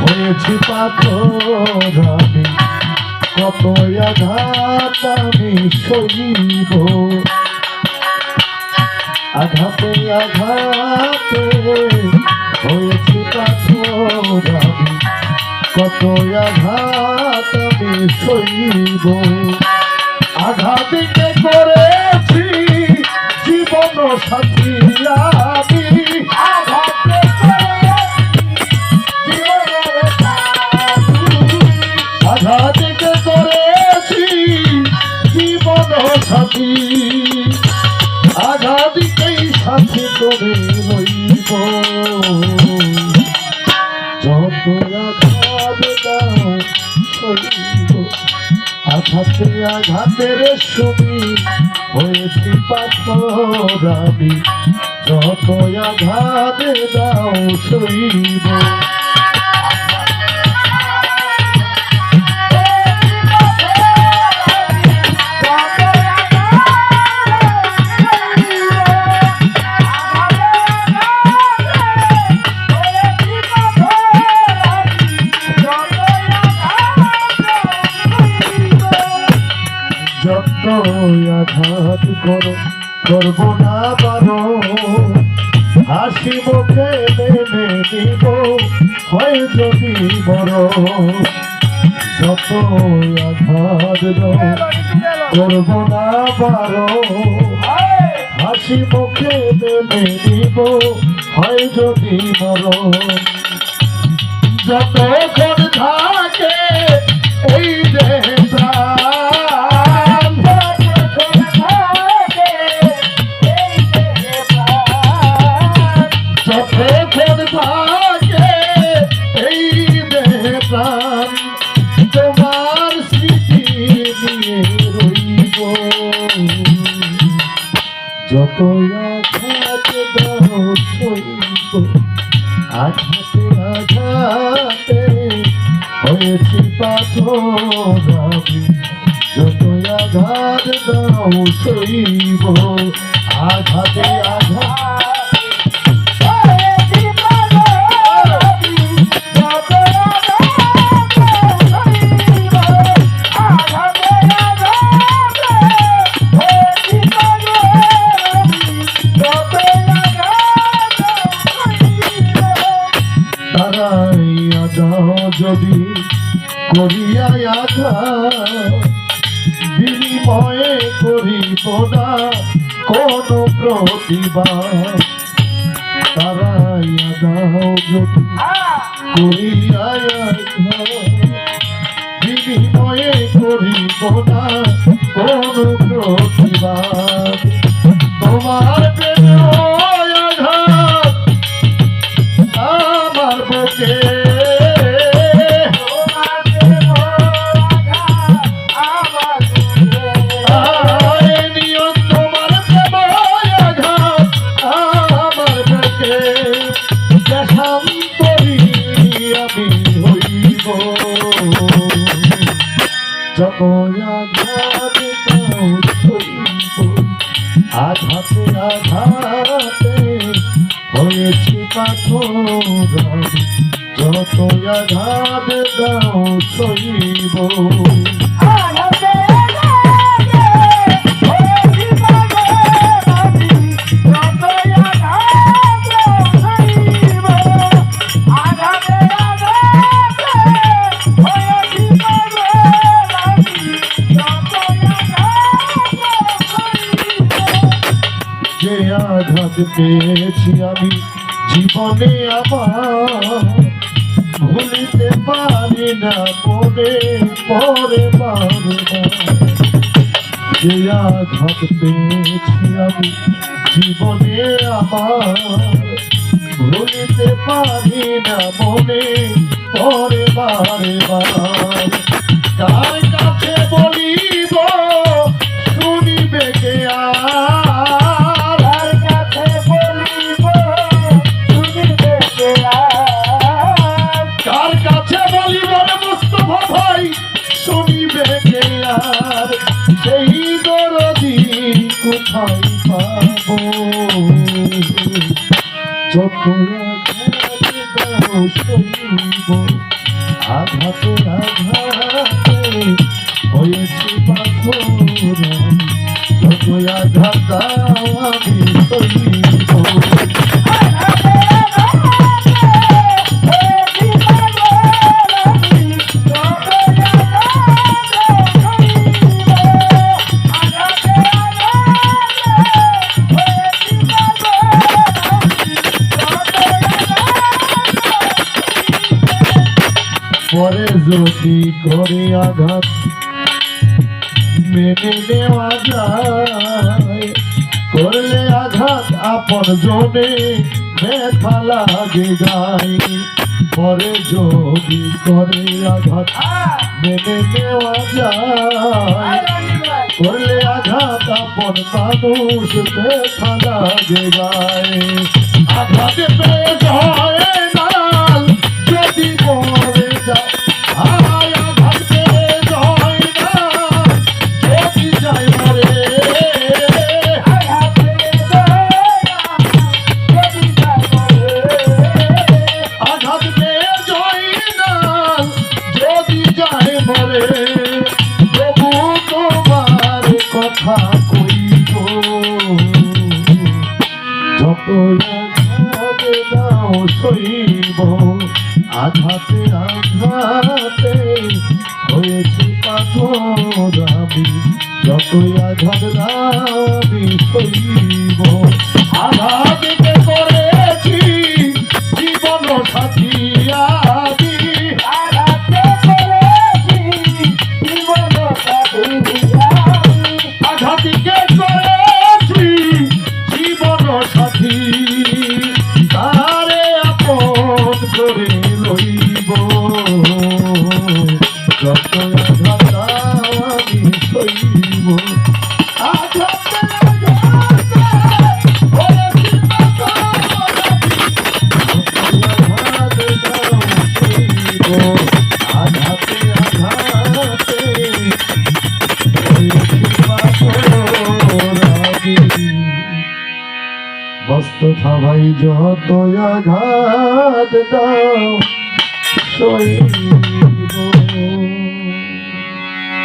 হয়েছি পাথর আমি কত আঘাত আমি সইব। আঘাতে আঘাতে হয়েছি পাথর আমি কত আঘাত আমি সইব। আঘাতে আঘাতের ছবি হয়েছি পাথর আমি যত আঘাত দাও সইব। পারো হাসি মুখে মেনে নিব, হয় যদি বড় যত আঘাত করব না পারো, হাসি মুখে মেনে নিব, হয় যদি বড়। যতক্ষণ থাকে যত আঘাত সইব আঘাতে আঘাতে হয়েছি পাথর যত আঘাত দাও সইব আঘাতে আঘাত বিনিময়ে করিব না কোন প্রতিবাদ তারাইয়া দাও যদি করিয়া বিনিময়ে করিব না আঘাত আঘাতে হয়েছি পাথর। যত আঘাত দাও সইব আঘাত পেয়েছি আমি জীবনে আমার ভুলিতে পারি না মনে পরে বারবার যে আঘাত পেয়েছি আমি জীবনে আমার ভুলিতে পারি না মনে পরে বারে বার কার কাছে বলিব কোথায় পাবো হয়েছি পাথর যত আঘাত আমি সইব পরে যদি করে আঘাত মেনে নেওয়া যায়, করলে আঘাত আপন জনে ব্যথা লাগে গায়ে পরে যদি করে আঘাত মেনে নেওয়া যায়, করলে আঘাত আপন মানুষ ব্যথা লাগে গায়ে আঘাত আঘাতে আঘাতে হয়েছি পাথর আমি। যতই আঘাত আমি সইব আঘাত মোস্তফা ভাই যত আঘাত দাও সই